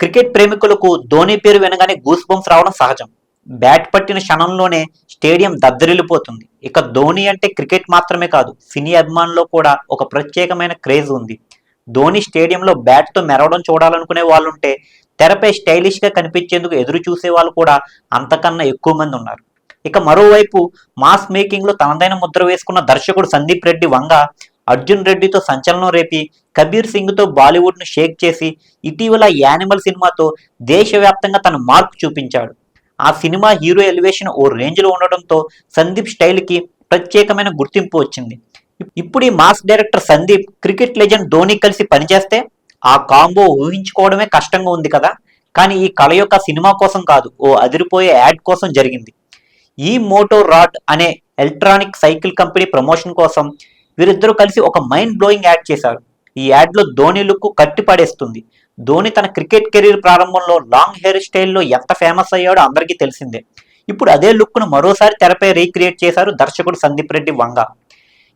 Cricket ప్రేమికులకు ధోని పేరు వినగానే గూస్ బంప్స్ రావడం సహజం. బ్యాట్ పట్టిన క్షణంలోనే స్టేడియం దద్దరిల్లిపోతుంది. ఇక ధోని అంటే క్రికెట్ మాత్రమే కాదు సినీ అభిమానుల్లో కూడా ఒక ప్రత్యేకమైన క్రేజ్ ఉంది. ధోని స్టేడియంలో బ్యాట్తో మెరవడం చూడాలనుకునే వాళ్ళుంటే తెరపై స్టైలిష్గా కనిపించేందుకు ఎదురు చూసే వాళ్ళు కూడా అంతకన్నా ఎక్కువ మంది ఉన్నారు. ఇక మరోవైపు మాస్ మేకింగ్లో తనదైన ముద్ర వేసుకున్న దర్శకుడు సందీప్ రెడ్డి వంగ అర్జున్ రెడ్డితో సంచలనం రేపి కబీర్ సింగ్తో బాలీవుడ్ను షేక్ చేసి ఇటీవల యానిమల్ సినిమాతో దేశవ్యాప్తంగా తన మార్క్ చూపించాడు. ఆ సినిమా హీరో ఎలివేషన్ ఓ రేంజ్లో ఉండడంతో సందీప్ స్టైల్కి ప్రత్యేకమైన గుర్తింపు వచ్చింది. ఇప్పుడు ఈ mass director Sandeep cricket legend Dhoni కలిసి పనిచేస్తే ఆ కాంబో ఊహించుకోవడమే కష్టంగా ఉంది కదా. కానీ ఈ కళ యొక్క సినిమా కోసం కాదు ఓ అదిరిపోయే యాడ్ కోసం జరిగింది. ఈ మోటో రాడ్ అనే ఎలక్ట్రానిక్ సైకిల్ కంపెనీ ప్రమోషన్ కోసం వీరిద్దరూ కలిసి ఒక మైండ్ బ్లోయింగ్ యాడ్ చేశారు. ఈ యాడ్లో ధోని లుక్ కట్టి పడేస్తుంది. ధోని తన క్రికెట్ కెరీర్ ప్రారంభంలో లాంగ్ హెయిర్ స్టైల్లో ఎంత ఫేమస్ అయ్యాడో అందరికీ తెలిసిందే. ఇప్పుడు అదే లుక్ను మరోసారి తెరపై రీక్రియేట్ చేశారు దర్శకుడు సందీప్ రెడ్డి వంగ.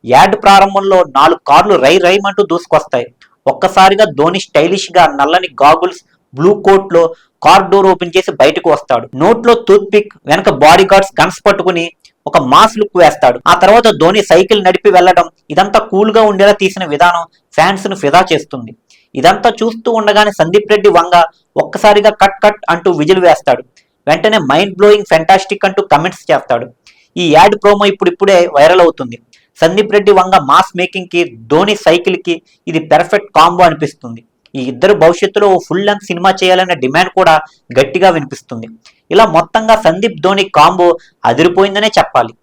యాడ్ ప్రారంభంలో నాలుగు కార్లు రై రైమంటూ దూసుకొస్తాయి. ఒక్కసారిగా ధోని స్టైలిష్గా నల్లని గాగుల్స్ బ్లూ కోట్లో కార్ డోర్ ఓపెన్ చేసి బయటకు వస్తాడు. నోట్లో టూత్ పిక్ వెనక బాడీ గార్డ్స్ గన్స్ పట్టుకుని ఒక మాస్ లుక్ వేస్తాడు. ఆ తర్వాత ధోని సైకిల్ నడిపి వెళ్ళడం ఇదంతా కూల్గా ఉండేలా తీసిన విధానం ఫ్యాన్స్ను ఫిదా చేస్తుంది. ఇదంతా చూస్తూ ఉండగానే సందీప్ రెడ్డి వంగ ఒక్కసారిగా కట్ కట్ అంటూ విజిల్ వేస్తాడు. వెంటనే మైండ్ బ్లోయింగ్ ఫెంటాస్టిక్ అంటూ కమెంట్స్ చేస్తాడు. ఈ యాడ్ ప్రోమో ఇప్పుడిప్పుడే వైరల్ అవుతుంది. సందీప్ రెడ్డి వంగ మాస్ మేకింగ్కి ధోని సైకిల్కి ఇది పెర్ఫెక్ట్ కాంబో అనిపిస్తుంది. ఈ ఇద్దరు భవిష్యత్తులో ఫుల్ లెంత్ సినిమా చేయాలనే డిమాండ్ కూడా గట్టిగా వినిపిస్తుంది. ఇలా మొత్తంగా సందీప్ ధోని కాంబో అదిరిపోయిందనే చెప్పాలి.